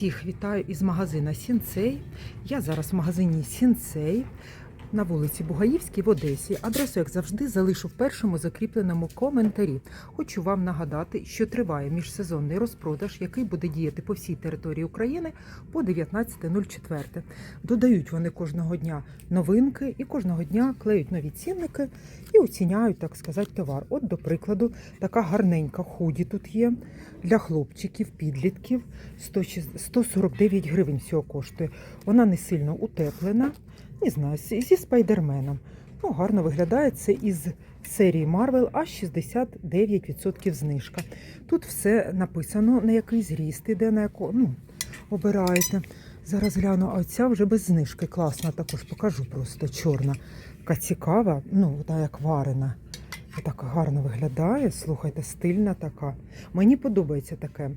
Всіх вітаю із магазина Сінцей. Я зараз в магазині Сінцей на вулиці Бугаївській в Одесі. Адресу, як завжди, залишу в першому закріпленому коментарі. Хочу вам нагадати, що триває міжсезонний розпродаж, який буде діяти по всій території України по 19.04. Додають вони кожного дня новинки і кожного дня клеють нові цінники і оціняють, так сказати, товар. От, до прикладу, така гарненька худі тут є для хлопчиків, підлітків. 106 149 гривень всього коштує. Вона не сильно утеплена. Не знаю, зі спайдерменом. Ну, гарно виглядає це із серії Marvel, аж 69% знижка. Тут все написано, на який зріст іде, на яку, ну, обираєте. Зараз гляну, а ця вже без знижки. Класна також покажу просто чорна. Така цікава, ну, та як варена. Так гарно виглядає. Слухайте, стильна така. Мені подобається таке.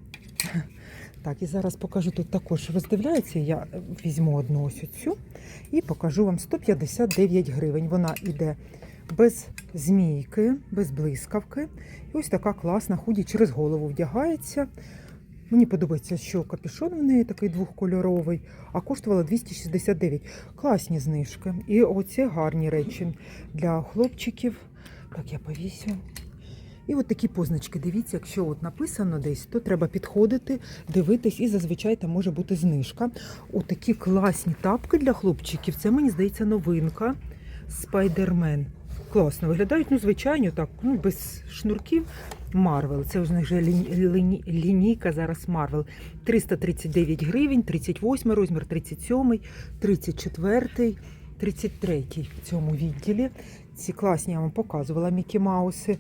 Так, і зараз покажу тут також роздивляється. Я візьму одну ось цю і покажу вам 159 гривень. Вона йде без змійки, без блискавки. І ось така класна худі через голову вдягається. Мені подобається, що капюшон в неї такий двохкольоровий, а коштувала 269. Класні знижки. І оце гарні речі для хлопчиків. Так, я повісю. І от такі позначки. Дивіться, якщо от написано десь, то треба підходити, дивитись, і зазвичай там може бути знижка. От такі класні тапки для хлопчиків. Це мені здається новинка. Спайдермен. Класно виглядають, ну, звичайно, так, ну, без шнурків. Марвел. Це вже лі- ліні- лінійка зараз Марвел. 339 гривень, 38 розмір, 37, 34, 33 в цьому відділі. Ці класні я вам показувала Мікі Мауси.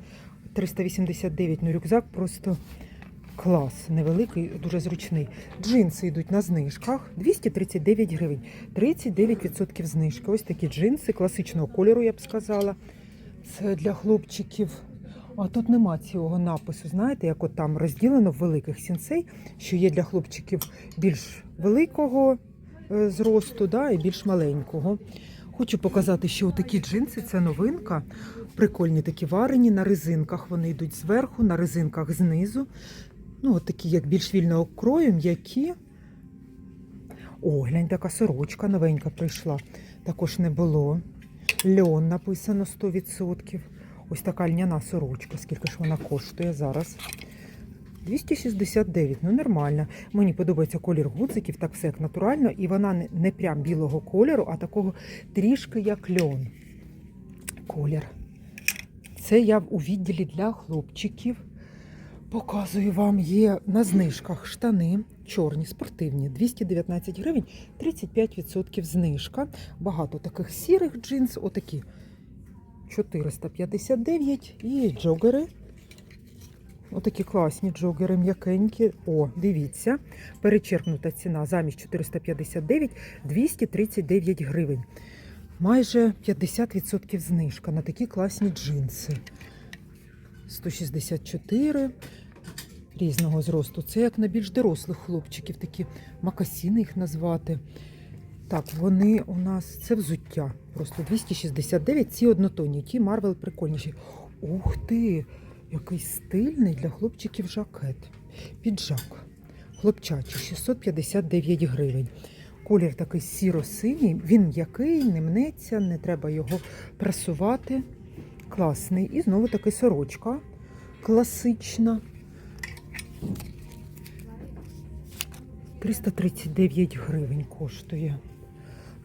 389, ну рюкзак просто клас. Невеликий, дуже зручний. Джинси йдуть на знижках 239 гривень. 39% знижки. Ось такі джинси класичного кольору, я б сказала. Це для хлопчиків. А тут нема цього напису. Знаєте, як от там розділено в великих сінцей, що є для хлопчиків більш великого е, зросту, да, і більш маленького. Хочу показати, що такі джинси це новинка. Прикольні такі варені на резинках. Вони йдуть зверху, на резинках знизу. Ну, от такі, як більш вільного крою, м'які. О, глянь, така сорочка новенька прийшла. Також не було. Льон написано 100%. Ось така льняна сорочка. Скільки ж вона коштує зараз? 269, ну нормально. Мені подобається колір гудзиків, так все як натурально, і вона не, прям білого кольору, а такого трішки як льон. Колір. Це я у відділі для хлопчиків. Показую вам, є на знижках штани чорні, спортивні, 219 гривень, 35% знижка. Багато таких сірих джинс, отакі 459 і джогери. Отакі класні джогери м'якенькі. О, дивіться, перечеркнута ціна замість 459 239 гривень. Майже 50% знижка на такі класні джинси. 164 різного зросту. Це як на більш дорослих хлопчиків, такі макасіни їх назвати. Так, вони у нас це взуття. Просто 269, ці однотонні, ті Марвел прикольніші. Ух ти! Який стильний для хлопчиків жакет. Піджак. Хлопчачий, 659 гривень. Колір такий сіро-синій, він м'який, не мнеться, не треба його прасувати. Класний. І знову таки сорочка класична. 339 гривень коштує.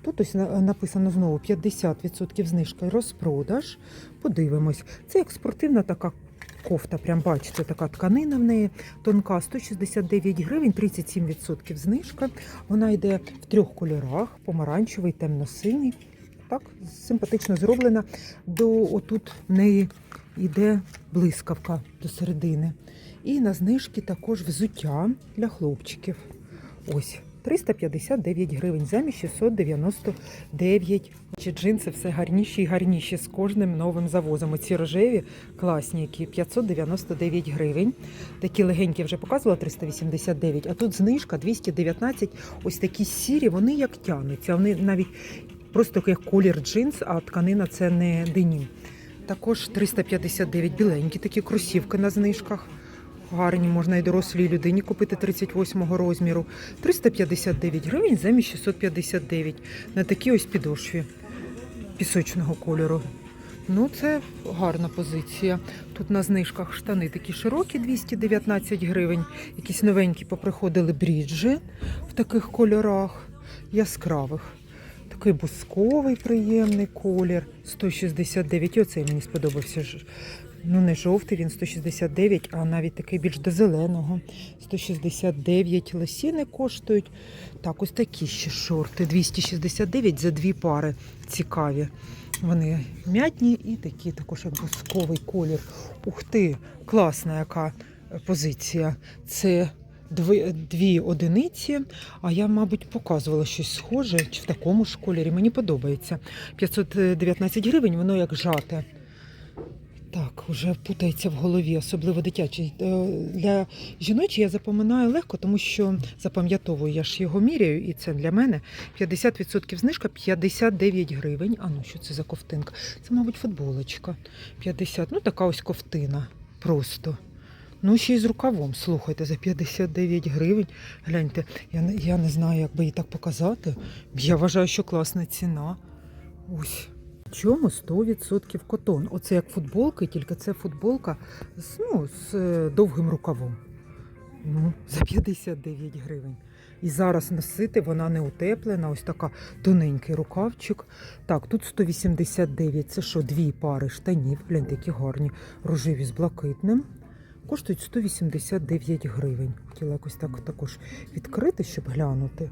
Тут ось написано знову 50% знижка розпродаж. Подивимось. Це як спортивна така кофта, прям бачите, така тканина в неї тонка, 169 гривень, 37% знижка. Вона йде в трьох кольорах: помаранчевий, темно-синій. Так, симпатично зроблена. До отут в неї йде блискавка до середини. І на знижки також взуття для хлопчиків. Ось. 359 гривень замість 699. Чи джинси все гарніші і гарніші з кожним новим завозом. Оці рожеві класні, які 599 гривень. Такі легенькі вже показувала 389, а тут знижка 219. Ось такі сірі, вони як тянуться. Вони навіть просто як колір джинс, а тканина це не денім. Також 359 біленькі такі кросівки на знижках. Гарні, можна і дорослій людині купити 38 розміру. 359 гривень замість 659 на такій ось підошві пісочного кольору. Ну, це гарна позиція. Тут на знижках штани такі широкі, 219 гривень. Якісь новенькі поприходили бріджі в таких кольорах яскравих. Такий бусковий приємний колір 169. І Оцей мені сподобався. Ну, не жовтий, він 169, а навіть такий більш до зеленого. 169 лосіни коштують. Так, ось такі ще шорти. 269 за дві пари. Цікаві. Вони м'ятні і такі також як бусковий колір. Ух ти, класна яка позиція. Це дві, дві одиниці, а я, мабуть, показувала щось схоже чи в такому ж кольорі. Мені подобається. 519 гривень, воно як жате. Так, вже путається в голові, особливо дитячий. Е, Для жіночі я запам'ятаю легко, тому що запам'ятовую, я ж його міряю, і це для мене 50% знижка 59 гривень. А ну що це за ковтинка? Це, мабуть, футболочка. 50. Ну, така ось ковтина. Просто. Ну, ще й з рукавом, слухайте, за 59 гривень. Гляньте, я, я не знаю, як би її так показати. Я вважаю, що класна ціна. Ось. Чому 100% котон? Оце як футболки, тільки це футболка з, ну, з е, довгим рукавом. Ну, за 59 гривень. І зараз носити вона не утеплена, ось така тоненький рукавчик. Так, тут 189. Це що, дві пари штанів. Гляньте, які гарні, рожеві з блакитним. Коштують 189 гривень. Хотіла якось так також відкрити, щоб глянути.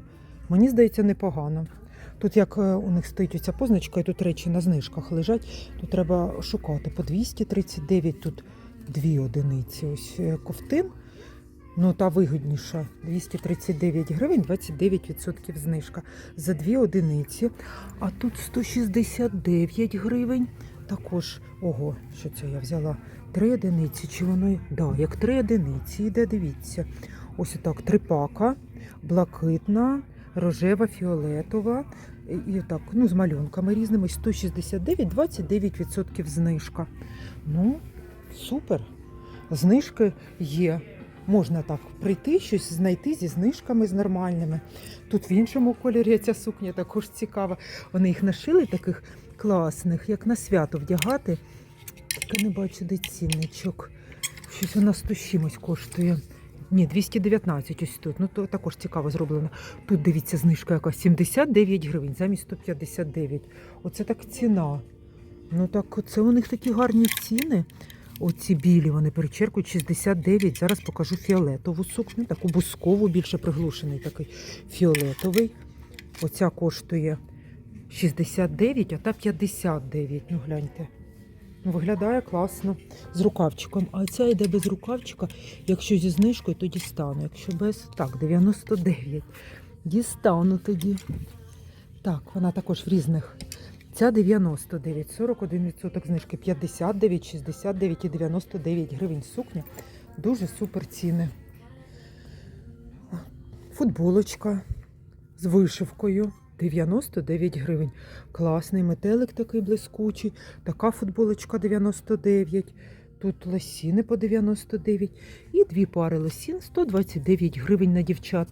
Мені здається, непогано. Тут як е, у них стоїть оця позначка, і тут речі на знижках лежать, то треба шукати по 239, тут дві одиниці. Ось е, ковтин. Ну, та вигідніша 239 гривень, 29% знижка за дві одиниці. А тут 169 гривень. Також, ого, що це я взяла? Три одиниці. Чи воно? Да, як три одиниці йде, дивіться. Ось отак, три пака, блакитна, рожева, фіолетова. І так, ну, з малюнками різними. 169, 29% знижка. Ну, супер. Знижки є. Можна так прийти, щось знайти зі знижками з нормальними. Тут в іншому кольорі ця сукня також цікава. Вони їх нашили таких класних, як на свято вдягати. Тільки не бачу, де цінничок. Щось вона 100 з чимось коштує. Ні, 219 ось тут. Ну, то також цікаво зроблено. Тут дивіться, знижка якась 79 гривень замість 159. Оце так ціна. Ну так, це у них такі гарні ціни. Оці білі вони перечеркують 69. Зараз покажу фіолетову сукню, таку бускову, більше приглушений такий фіолетовий. Оця коштує 69, а та 59. Ну гляньте. Виглядає класно з рукавчиком. А ця йде без рукавчика. Якщо зі знижкою, то дістану. Якщо без, так, 99. Дістану тоді. Так, вона також в різних. Ця 99, 41% знижки, 59, 69 і 99 гривень сукня. Дуже супер ціни. Футболочка з вишивкою 99 гривень. Класний метелик такий блискучий. Така футболочка 99. Тут лосіни по 99. І дві пари лосін 129 гривень на дівчат.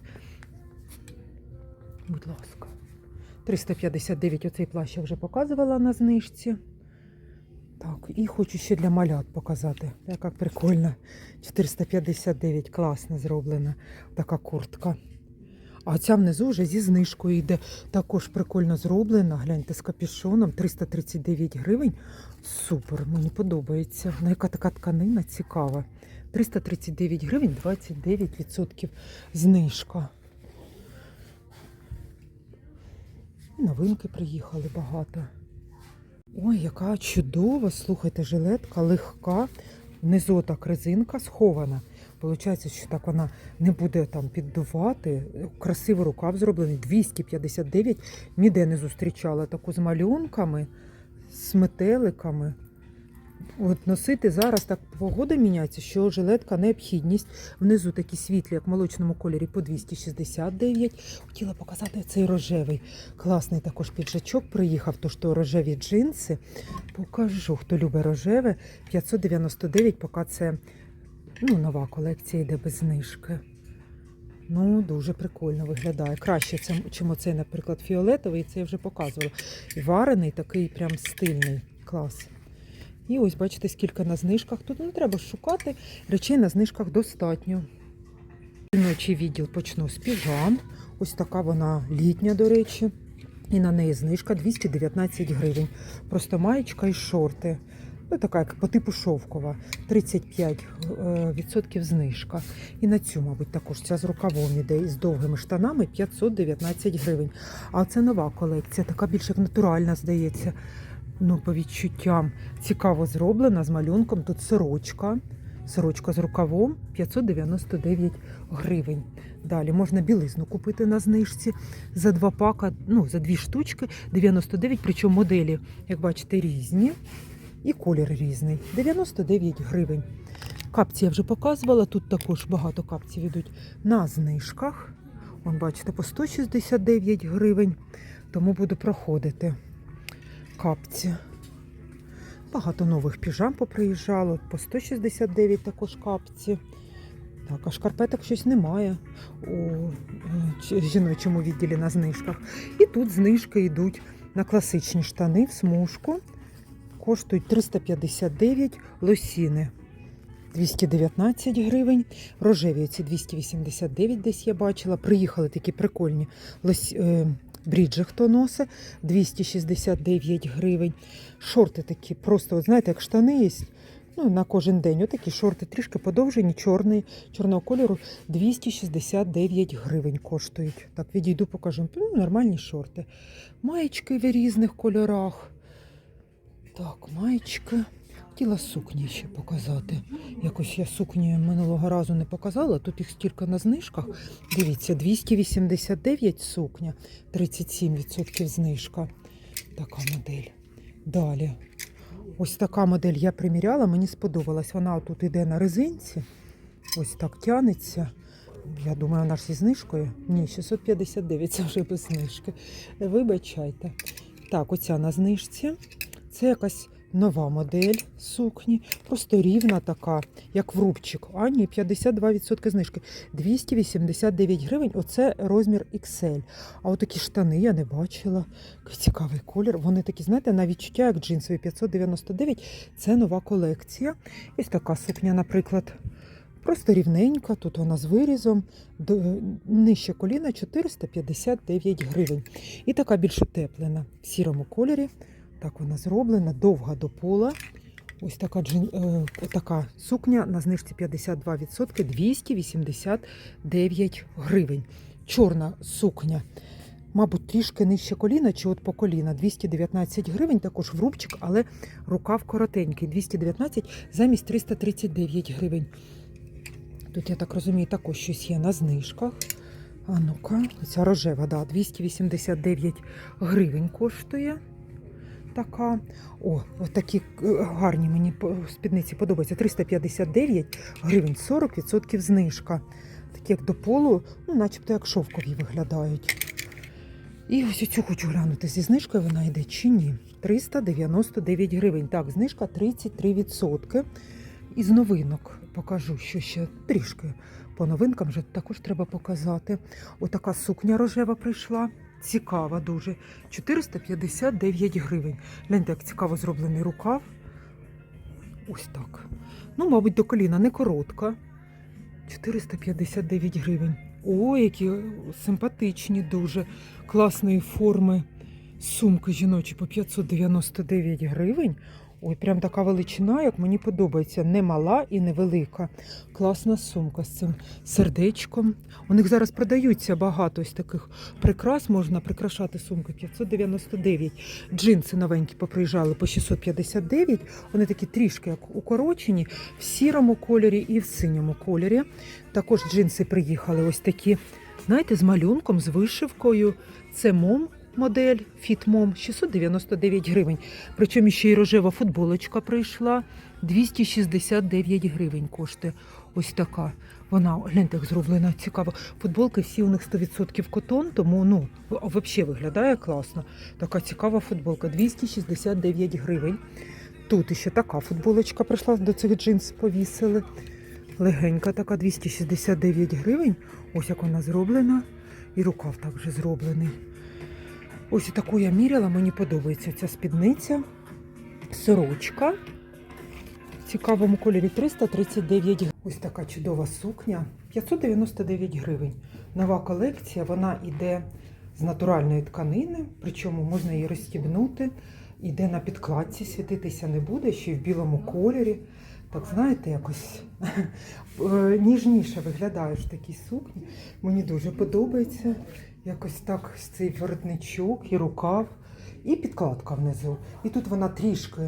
Будь ласка. 359 оцей плащ я вже показувала на знижці. Так, і хочу ще для малят показати. Яка прикольна. 459, класно зроблена така куртка. А ця внизу вже зі знижкою йде. Також прикольно зроблена. Гляньте з капюшоном 339 гривень. Супер, мені подобається. Вона яка така тканина цікава. 339 гривень, 29% знижка. Новинки приїхали багато. Ой, яка чудова, слухайте, жилетка легка. Внизу так резинка схована. Получається, що так вона не буде там піддувати. Красивий рукав зроблений. 259. Ніде не зустрічала таку з малюнками, з метеликами. От носити зараз так погода міняється, що жилетка необхідність. Внизу такі світлі, як в молочному кольорі, по 269. Хотіла показати цей рожевий. Класний також піджачок приїхав, то рожеві джинси. Покажу, хто любить рожеве. 599, поки це Ну, нова колекція йде без знижки. Ну, дуже прикольно виглядає. Краще, чим оцей, наприклад, фіолетовий, це я вже показувала. І варений, такий прям стильний. Клас. І ось бачите, скільки на знижках. Тут не треба шукати, речей на знижках достатньо. Жіночий відділ почну з піжам. Ось така вона літня, до речі. І на неї знижка 219 гривень. Просто маєчка і шорти. Ну, така як по типу шовкова. 35% е, знижка. І на цю, мабуть, також ця з рукавом іде і з довгими штанами 519 гривень. А це нова колекція, така більш як натуральна, здається. Ну, по відчуттям цікаво зроблена з малюнком. Тут сорочка. Сорочка з рукавом 599 гривень. Далі можна білизну купити на знижці за два пака, ну за дві штучки 99, причому моделі, як бачите, різні. І колір різний 99 гривень. Капці я вже показувала. Тут також багато капців йдуть на знижках. Вон, бачите, по 169 гривень. Тому буду проходити капці. Багато нових піжам поприїжджало, по 169 також капці. Так, а шкарпеток щось немає у е, жіночому відділі на знижках. І тут знижки йдуть на класичні штани в смужку. Коштують 359 лосіни. 219 гривень. Рожеві ці 289 десь я бачила. Приїхали такі прикольні лось, е, бріджі, хто носить, 269 гривень. Шорти такі, просто, от знаєте, як штани є. Ну, на кожен день. Отакі шорти трішки подовжені, чорний, чорного кольору 269 гривень коштують. Так, відійду, покажу. Ну, нормальні шорти. Маєчки в різних кольорах. Так, маєчки. Хотіла сукні ще показати. Якось я сукні минулого разу не показала. Тут їх стільки на знижках. Дивіться, 289 сукня, 37% знижка. Така модель. Далі. Ось така модель я приміряла, мені сподобалась. Вона тут йде на резинці. Ось так тянеться. Я думаю, вона ж зі знижкою. Ні, 659, це вже без знижки. Вибачайте. Так, оця на знижці. Це якась нова модель сукні. Просто рівна така, як в рубчик. А ні, 52% знижки. 289 гривень. Оце розмір XL. А отакі штани я не бачила. Цікавий колір. Вони такі, знаєте, на відчуття, як джинсові 599. Це нова колекція. Ось така сукня, наприклад. Просто рівненька, тут вона з вирізом, нижче коліна 459 гривень. І така більш утеплена в сірому кольорі. Так вона зроблена, довга до пола. Ось така, джин, е, така сукня на знижці 52%, 289 гривень. Чорна сукня. Мабуть, трішки нижче коліна чи от по коліна 219 гривень, також в рубчик, але рукав коротенький. 219 замість 339 гривень. Тут, я так розумію, також щось є на знижках. А ну-ка, ця рожева, да, 289 гривень коштує. Така. О, такі е, гарні мені спідниці подобаються. 359 гривень, 40% знижка. Такі як до полу, ну, начебто як шовкові виглядають. І ось цю хочу глянути, зі знижкою вона йде чи ні. 399 гривень. Так, знижка 33%. Із новинок покажу, що ще трішки по новинкам вже також треба показати. Отака сукня рожева прийшла. Цікава дуже. 459 гривень. Гляньте, як цікаво зроблений рукав. Ось так. Ну, мабуть, до коліна не коротка. 459 гривень. О, які симпатичні, дуже класної форми сумки жіночі по 599 гривень. Ой, прям така величина, як мені подобається. Не мала і не велика. Класна сумка з цим сердечком. У них зараз продаються багато ось таких прикрас. Можна прикрашати сумки 599. Джинси новенькі поприїжджали по 659. Вони такі трішки як укорочені в сірому кольорі і в синьому кольорі. Також джинси приїхали ось такі, знаєте, з малюнком, з вишивкою. Це мом модель Mom 699 гривень. Причому ще й рожева футболочка прийшла. 269 гривень коштує. Ось така. Вона гляньте, як зроблена цікаво. Футболки всі у них 100% котон, тому ну взагалі виглядає класно. Така цікава футболка. 269 гривень. Тут ще така футболочка прийшла до цих джинс повісили. Легенька така 269 гривень. Ось як вона зроблена. І рукав також зроблений. Ось таку я міряла, мені подобається ця спідниця. Сорочка. В цікавому кольорі 339 гривень. Ось така чудова сукня. 599 гривень. Нова колекція, вона йде з натуральної тканини, причому можна її розстібнути. Іде на підкладці, світитися не буде, ще й в білому кольорі. Так, знаєте, якось е, ніжніше виглядаєш в такій сукні. Мені дуже подобається. Якось так цей воротничок і рукав, і підкладка внизу. І тут вона трішки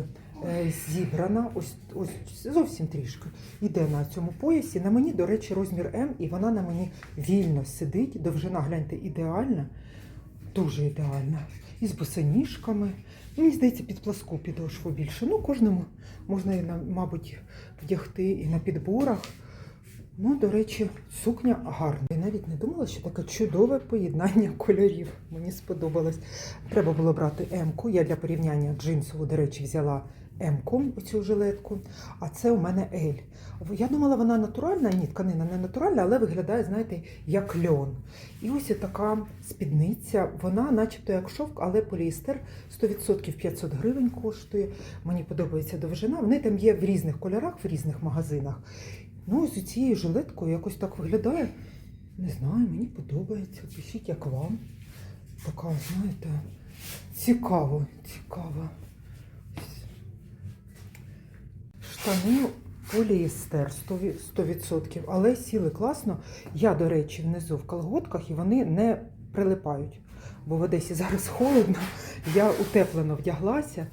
е, зібрана, ось, ось зовсім трішки. Іде на цьому поясі. На мені, до речі, розмір М, і вона на мені вільно сидить. Довжина, гляньте, ідеальна, дуже ідеальна. І з босоніжками. Мені здається, під пласку підошву більше. Ну, кожному можна, мабуть, вдягти і на підборах. Ну, до речі, сукня гарна. Я навіть не думала, що таке чудове поєднання кольорів. Мені сподобалось. Треба було брати М-ку. Я для порівняння джинсову, до речі, взяла М-ку, оцю жилетку, а це у мене L. Я думала, вона натуральна, ні, тканина не натуральна, але виглядає, знаєте, як льон. І ось така спідниця, вона начебто як шовк, але поліестер 100% 500 гривень коштує. Мені подобається довжина. Вони там є в різних кольорах, в різних магазинах. Ну, ось цією жилеткою якось так виглядає. Не знаю, мені подобається. Пишіть, як вам. Така, знаєте, цікаво, цікаво. Штани поліестер 100%, 100%, але сіли класно. Я, до речі, внизу в колготках і вони не прилипають. Бо в Одесі зараз холодно, я утеплено вдяглася.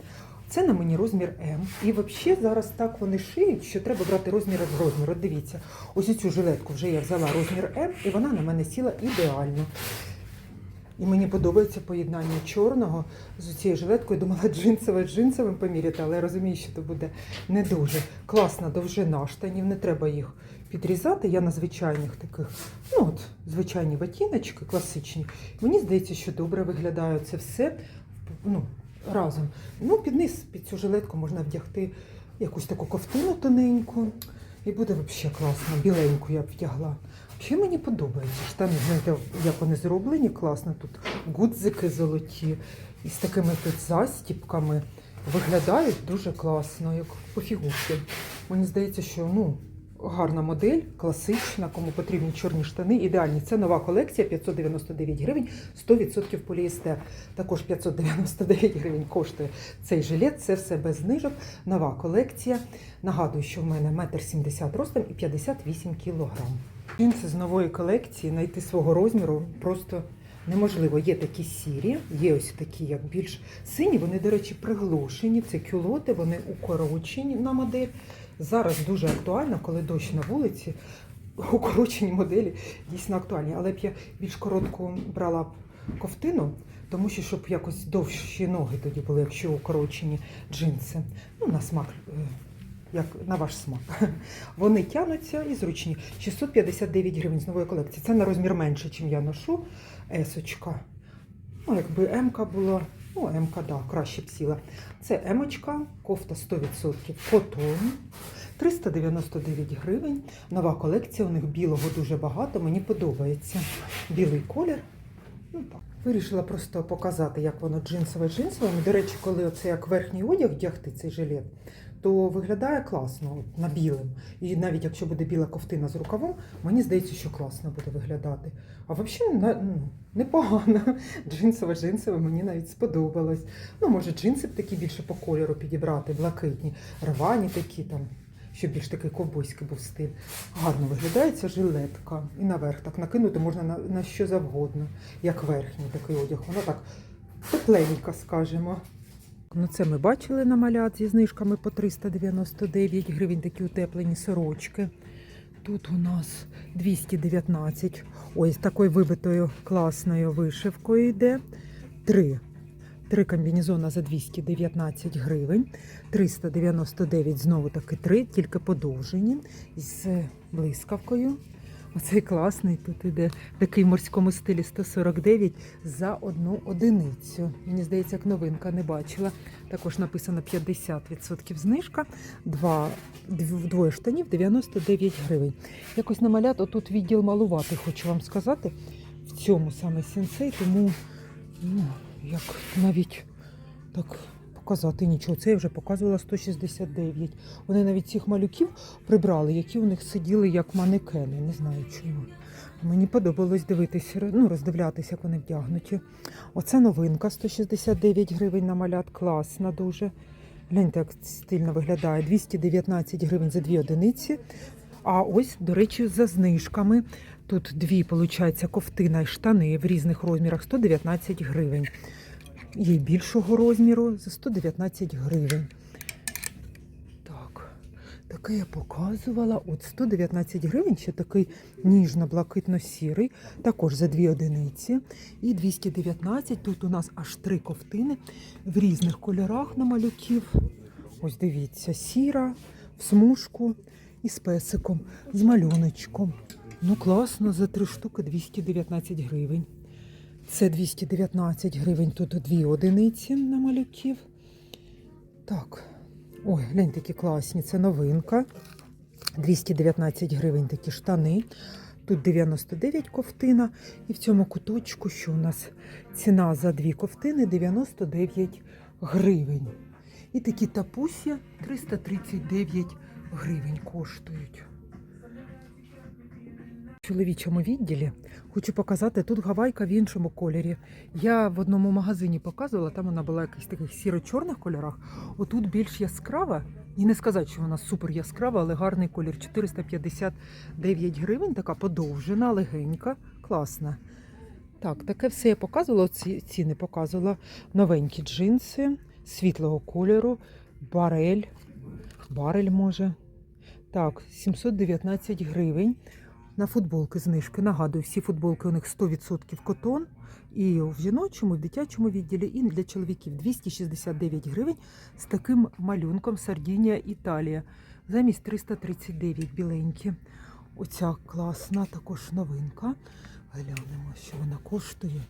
Це на мені розмір М. І взагалі зараз так вони шиють, що треба брати розмір в розмір. От дивіться, ось цю жилетку вже я взяла розмір М, і вона на мене сіла ідеально. І мені подобається поєднання чорного з цією жилеткою. Думала джинсове джинсовим поміряти, але я розумію, що це буде не дуже. Класна довжина штанів, не треба їх підрізати. Я на звичайних таких, ну от, звичайні ботиночки, класичні. Мені здається, що добре виглядає це все ну, разом. Ну, під низ, під цю жилетку можна вдягти якусь таку ковтину тоненьку. І буде взагалі класно. Біленьку я б вдягла. Взагалі мені подобається. Штани, знаєте, як вони зроблені, класно. Тут гудзики золоті і з такими тут застіпками. Виглядають дуже класно, як по фігурці. Мені здається, що ну, гарна модель, класична, кому потрібні чорні штани, ідеальні. Це нова колекція, 599 гривень, 100% поліестер. Також 599 гривень коштує цей жилет, це все без знижок. Нова колекція. Нагадую, що в мене 1,70 м ростом і 58 кг. Джинси з нової колекції знайти свого розміру просто неможливо. Є такі сірі, є ось такі, як більш сині. Вони, до речі, приглушені. Це кюлоти, вони укорочені на модель. Зараз дуже актуально, коли дощ на вулиці. Укорочені моделі дійсно актуальні. Але б я більш коротку брала б ковтину, тому що щоб якось довші ноги тоді були, якщо укорочені джинси. Ну, на смак, е, як на ваш смак. Вони тянуться і зручні. 659 гривень з нової колекції. Це на розмір менше, ніж я ношу. Есочка. Ну, якби М-ка була. Ну, М-ка, да, краще б сіла. Це Емочка, кофта 100% котон. 399 гривень. Нова колекція, у них білого дуже багато, мені подобається. Білий колір. Ну, так. Вирішила просто показати, як воно джинсове джинсове. До речі, коли оце як верхній одяг вдягти цей жилет, то виглядає класно на білим. І навіть якщо буде біла ковтина з рукавом, мені здається, що класно буде виглядати. А взагалі ну, непогано. Джинсове джинсове мені навіть сподобалось. Ну, може, джинси б такі більше по кольору підібрати, блакитні, рвані такі там. Щоб більш такий ковбойський був стиль. Гарно виглядає жилетка. І наверх так накинути можна на, на що завгодно, як верхній такий одяг. Вона так тепленька, скажімо. Ну, це ми бачили на малят зі знижками по 399 гривень, такі утеплені сорочки. Тут у нас 219. Ой, з такою вибитою класною вишивкою йде. Три. Три комбінезона за 219 гривень. 399 знову таки три, тільки подовжені з блискавкою. Оцей класний тут іде такий в морському стилі 149 за одну одиницю. Мені здається, як новинка не бачила. Також написано 50% знижка. Два, двоє штанів 99 гривень. Якось намалят, отут відділ малувати, хочу вам сказати. В цьому саме сенсей, тому ну, як навіть так показати нічого. Це я вже показувала 169. Вони навіть цих малюків прибрали, які у них сиділи як манекени. Не знаю чому. Мені подобалось дивитися, ну, роздивлятися, як вони вдягнуті. Оце новинка 169 гривень на малят. Класна дуже. Гляньте, як стильно виглядає. 219 гривень за дві одиниці. А ось, до речі, за знижками. Тут дві, виходить, ковтина і штани в різних розмірах 119 гривень. Є більшого розміру за 119 гривень. Так, таке я показувала. От 119 гривень, ще такий ніжно-блакитно-сірий, також за дві одиниці. І 219. Тут у нас аж три ковтини в різних кольорах на малюків. Ось дивіться, сіра, в смужку і з песиком, з малюночком. Ну, класно, за три штуки 219 гривень. Це 219 гривень, тут дві одиниці на малюків. Так. Ой, глянь, такі класні, це новинка. 219 гривень такі штани. Тут 99 ковтина. І в цьому куточку, що у нас ціна за дві ковтини 99 гривень. І такі тапусі 339 гривень коштують. Чоловічому відділі хочу показати тут гавайка в іншому кольорі. Я в одному магазині показувала, там вона була якась в таких сіро-чорних кольорах. Отут більш яскрава. І не сказати, що вона супер яскрава, але гарний колір. 459 гривень, така подовжена, легенька, класна. Так, таке все я показувала. Ці ціни показувала. Новенькі джинси світлого кольору, барель. Барель може. Так, 719 гривень. На футболки знижки. Нагадую, всі футболки у них 100% котон. І в жіночому, і в дитячому відділі, і для чоловіків 269 гривень з таким малюнком Сардінія Італія. Замість 339 біленькі. Оця класна також новинка. Глянемо, що вона коштує.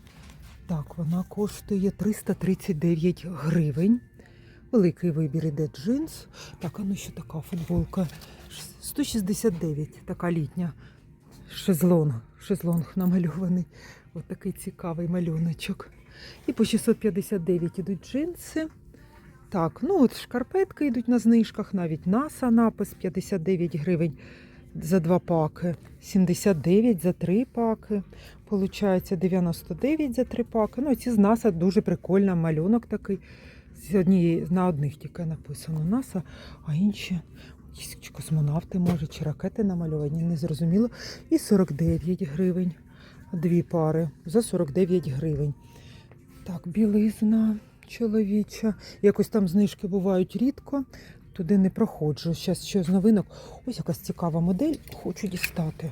Так, вона коштує 339 гривень. Великий вибір іде джинс. Так, а ну що така футболка? 169, така літня. Шезлонг. Шезлонг намальований. Ось такий цікавий малюночок. І по 659 ідуть джинси. Так, ну от шкарпетки йдуть на знижках, навіть НАСА напис 59 гривень за два паки, 79 за три паки. Получається 99 за три паки. Ну, ці з НАСА дуже прикольний малюнок такий. З однієї на одних тільки написано НАСА, а інші якісь космонавти, може, чи ракети намальовані, не зрозуміло. І 49 гривень. Дві пари за 49 гривень. Так, білизна чоловіча. Якось там знижки бувають рідко. Туди не проходжу. Зараз що з новинок. Ось якась цікава модель. Хочу дістати.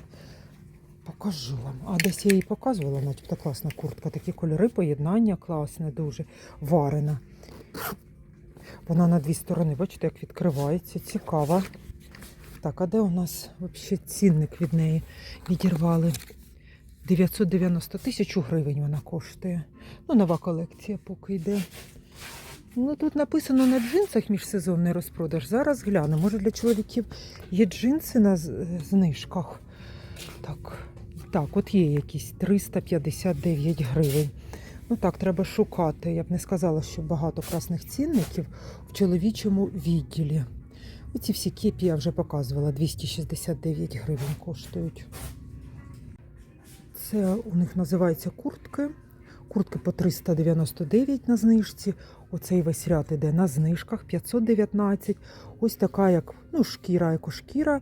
Покажу вам. А десь я її показувала, начебто класна куртка. Такі кольори, поєднання класне, дуже варена. Вона на дві сторони, бачите, як відкривається. Цікава. Так, а де у нас взагалі цінник від неї відірвали? 990 тисячу гривень вона коштує. Ну, нова колекція поки йде. Ну, тут написано на джинсах міжсезонний розпродаж. Зараз гляну. Може для чоловіків є джинси на знижках. Так, так, от є якісь 359 гривень. Ну так, треба шукати. Я б не сказала, що багато красних цінників в чоловічому відділі. Оці всі кепі я вже показувала, 269 гривень коштують. Це у них називаються куртки. Куртки по 399 на знижці. Оцей весь ряд іде на знижках 519. Ось така, як ну, шкіра, екошкіра.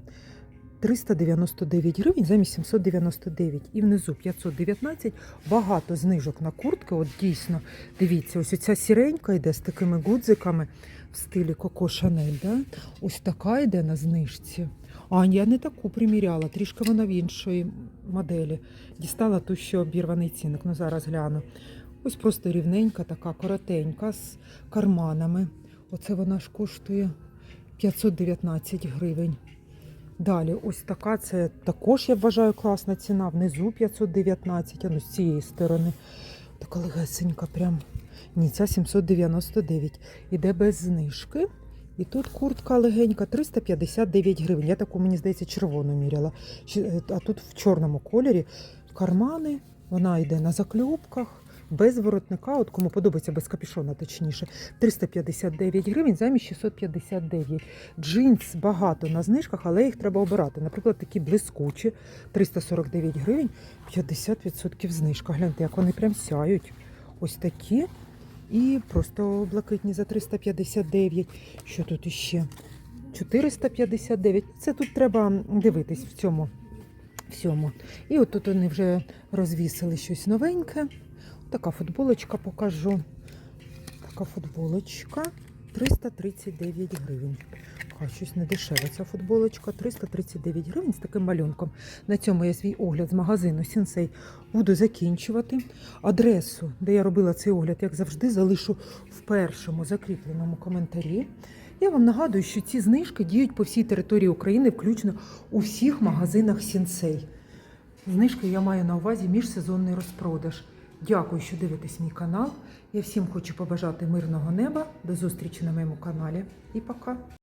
399 гривень замість 799. І внизу 519. Багато знижок на куртки. От дійсно, дивіться, ось ця сіренька йде з такими гудзиками в стилі Коко Шанель. Да? Ось така йде на знижці. А я не таку приміряла, трішки вона в іншої моделі. Дістала ту, що обірваний цінник. Ну зараз гляну. Ось просто рівненька, така коротенька з карманами. Оце вона ж коштує 519 гривень. Далі, ось така, це також, я вважаю, класна ціна. Внизу 519, а ну з цієї сторони. Така легесенька, прям. Ні, ця 799. Іде без знижки. І тут куртка легенька 359 гривень. Я таку, мені здається, червону міряла. Е, А тут в чорному кольорі кармани. Вона йде на закльопках, без воротника. От кому подобається без капюшона, точніше. 359 гривень замість 659. Джинс багато на знижках, але їх треба обирати. Наприклад, такі блискучі 349 гривень, 50% знижка. Гляньте, як вони прям сяють. Ось такі. І просто блакитні за 359. Що тут іще? 459. Це тут треба дивитись в цьому. всьому. І от тут вони вже розвісили щось новеньке. Така футболочка покажу. Така футболочка 339 гривень. А, щось не дешеве. Ця футболочка 339 гривень з таким малюнком. На цьому я свій огляд з магазину Сінсей буду закінчувати. Адресу, де я робила цей огляд, як завжди, залишу в першому закріпленому коментарі. Я вам нагадую, що ці знижки діють по всій території України, включно у всіх магазинах Сінсей. Знижки я маю на увазі міжсезонний розпродаж. Дякую, що дивитесь мій канал. Я всім хочу побажати мирного неба. До зустрічі на моєму каналі і пока.